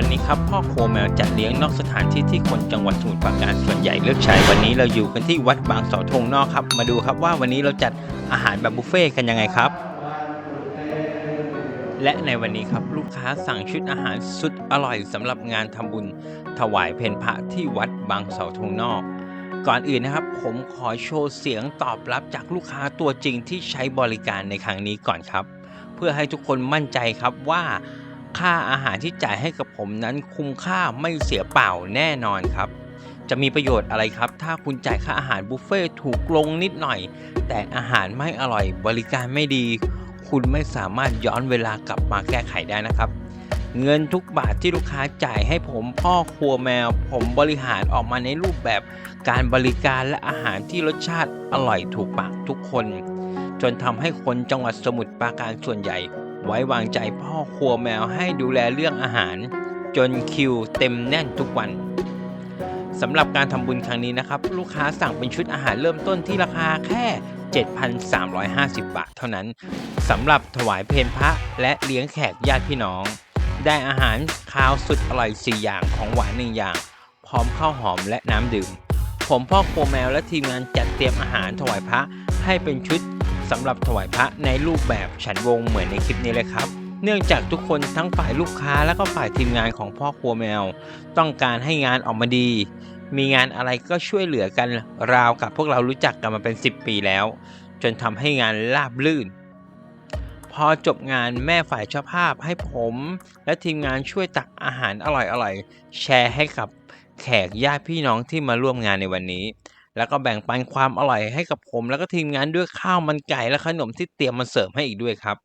วันนี้ครับพ่อโครัวแมวจัดเลี้ยงนอกสถานที่ที่คนจังหวัดสมุทรปราการส่วนใหญ่เลือกใช้วันนี้เราอยู่กันที่วัดบางเสาธงนอกครับ มาดูครับว่าวันนี้เราจัดอาหารแบบบุฟเฟ่ต์กันยังไงครับ และในวันนี้ครับลูกค้าสั่งชุดอาหารสุดอร่อยสำหรับงานทำบุญ ถวายเพนพระที่วัดบางเสาธงนอก ก่อนอื่นนะครับ ผมขอโชว์เสียงตอบรับจากลูกค้าตัวจริงที่ใช้บริการในครั้งนี้ก่อนครับ เพื่อให้ทุกคนมั่นใจครับว่า ค่าอาหารที่จ่ายให้กับผมนั้นคุ้มค่าไม่เสียเปล่าแน่นอนครับ จะมีประโยชน์อะไรครับ ถ้าคุณจ่ายค่าอาหารบุฟเฟ่ถูกลงนิดหน่อย แต่อาหารไม่อร่อยบริการไม่ดี คุณไม่สามารถย้อนเวลากลับมาแก้ไขได้นะครับ เงินทุกบาทที่ลูกค้าจ่ายให้ผมพ่อครัวแมว ผมบริหารออกมาในรูปแบบการบริการและอาหารที่รสชาติอร่อยถูกปากทุกคน จนทำให้คนจังหวัดสมุทรปราการส่วนใหญ่ ไว้วางใจพ่อครัวแมวให้ดูแลเรื่องอาหาร จนคิวเต็มแน่นทุกวันสำหรับการทำบุญครั้งนี้นะครับ ลูกค้าสั่งเป็นชุดอาหารเริ่มต้นที่ราคาแค่ 7,350 บาทเท่านั้นสำหรับถวายเพลพระและเลี้ยงแขกญาติพี่น้อง ได้อาหารคาวสุดอร่อย 4 อย่างของหวาน1อย่าง พร้อมข้าวหอมและน้ำดื่ม ผมพ่อครัวแมวและทีมงานจัดเตรียมอาหารถวายพระให้เป็นชุด สำหรับถวายพระในรูปแบบฉันวงเหมือนในคลิปนี้เลยครับ เนื่องจากทุกคนทั้งฝ่ายลูกค้าและก็ฝ่ายทีมงานของพ่อครัวแมว ต้องการให้งานออกมาดี มีงานอะไรก็ช่วยเหลือกันราวกับพวกเรารู้จักกันมาเป็น 10 ปีแล้ว จนทำให้งานราบลื่น พอจบงานแม่ฝ่ายเจ้าภาพให้ผม และทีมงานช่วยตักอาหารอร่อยๆแชร์ให้กับแขกญาติพี่น้องที่มาร่วมงานในวันนี้ แล้วก็แบ่งปันความอร่อยให้กับผมแล้วก็ทีมงานด้วยข้าวมันไก่และขนมที่เตรียมมาเสิร์ฟให้อีกด้วยครับ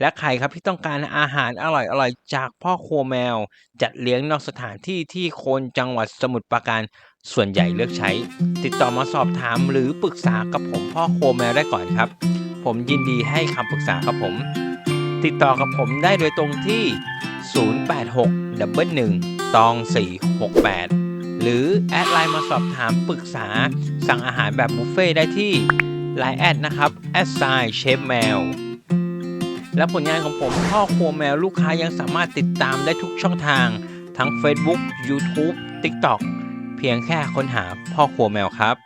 และใครครับที่ต้องการอาหารอร่อยๆจากพ่อครัวแมว จัดเลี้ยงนอกสถานที่ที่คนจังหวัดสมุทรปราการส่วนใหญ่เลือกใช้ ติดต่อมาสอบถามหรือปรึกษากับผมพ่อครัวแมวได้ก่อนครับ ผมยินดีให้คำปรึกษาครับผม ติดต่อกับผมได้โดยตรงที่ 086 1 1ตอง468 หรือแอดไลน์มาสอบถามปรึกษาสั่งอาหารแบบบุฟเฟ่ได้ที่ Line แอดนะครับแอดไซเชฟแมวและผลงานของผมพ่อครัวแมวลูกค้ายังสามารถติดตามได้ทุกช่องทาง ทั้ง Facebook YouTube TikTok เพียงแค่ค้นหาพ่อครัวแมวครับ